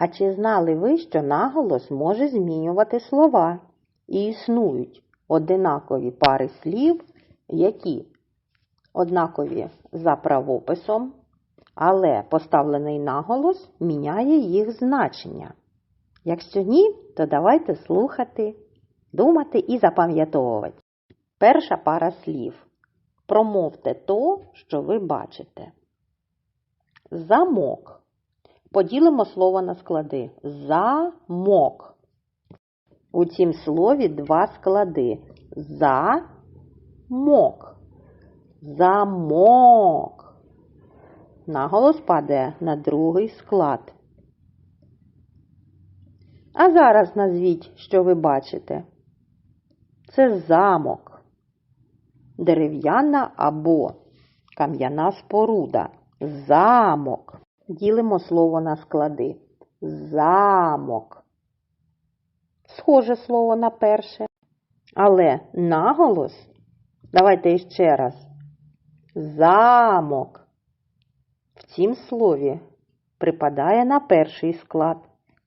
А чи знали ви, що наголос може змінювати слова? І існують одинакові пари слів, які однакові за правописом, але поставлений наголос міняє їх значення. Якщо ні, то давайте слухати, думати і запам'ятовувати. Перша пара слів. Промовте то, що ви бачите. Замок. Поділимо слово на склади. Замок. У цім слові два склади. За-мок. Замок. Наголос падає на другий склад. А зараз назвіть, що ви бачите. Це замок. Дерев'яна або кам'яна споруда. Замок. Ділимо слово на склади. Замок. Схоже слово на перше. Але наголос. Давайте іще раз. Замок. В цім слові припадає на перший склад.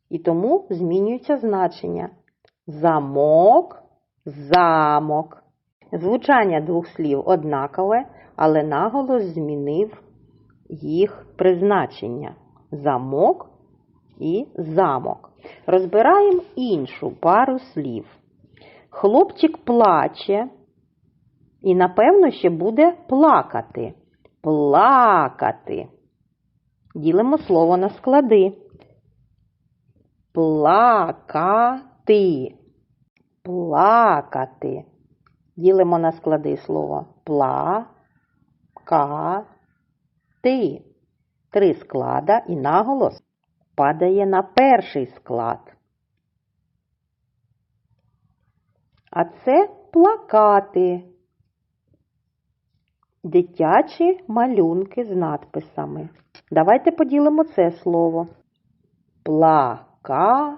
І тому змінюється значення. Замок, замок. Звучання двох слів однакове, але наголос змінив їх призначення. Замок і замок. Розбираємо іншу пару слів. Хлопчик плаче і, напевно, ще буде плакати. Плакати. Ділимо слово на склади. Плакати. Плакати. Ділимо на склади слово пла, ка, ти. Три склада і наголос падає на перший склад. А це плакати. Дитячі малюнки з надписами. Давайте поділимо це слово. Плакати.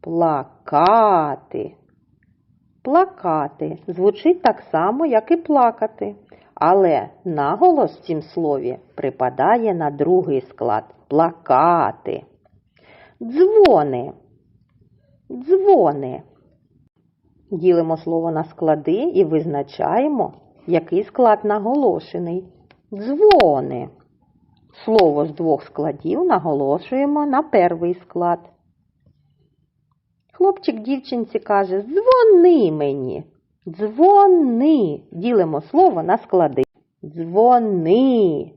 Плакати. Плакати звучить так само, як і плакати. Але наголос в цім слові припадає на другий склад плакати. Дзвони. Дзвони. Ділимо слово на склади і визначаємо, який склад наголошений. Дзвони. Слово з двох складів наголошуємо на перший склад. Хлопчик дівчинці каже Дзвони мені. Дзвони. Ділимо слово на склади. Дзвони.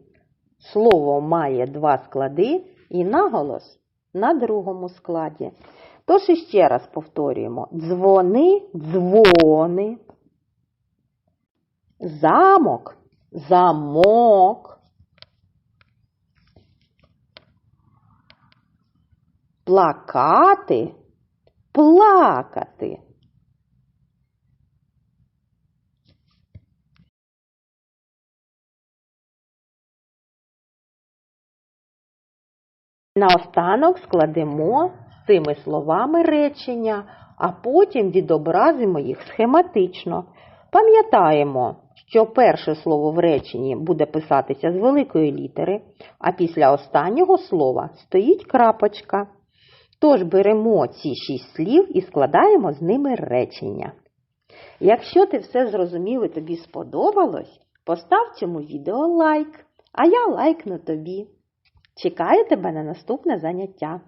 Слово має два склади і наголос на другому складі. Тож іще раз повторюємо: дзвони, дзвони. Замок, замок. Плакати, плакати. Наостанок складемо з цими словами речення, а потім відобразимо їх схематично. Пам'ятаємо, що перше слово в реченні буде писатися з великої літери, а після останнього слова стоїть крапочка. Тож беремо ці шість слів і складаємо з ними речення. Якщо ти все зрозумів і тобі сподобалось, постав цьому відео лайк, а я лайкну тобі. Чекаю тебе на наступне заняття.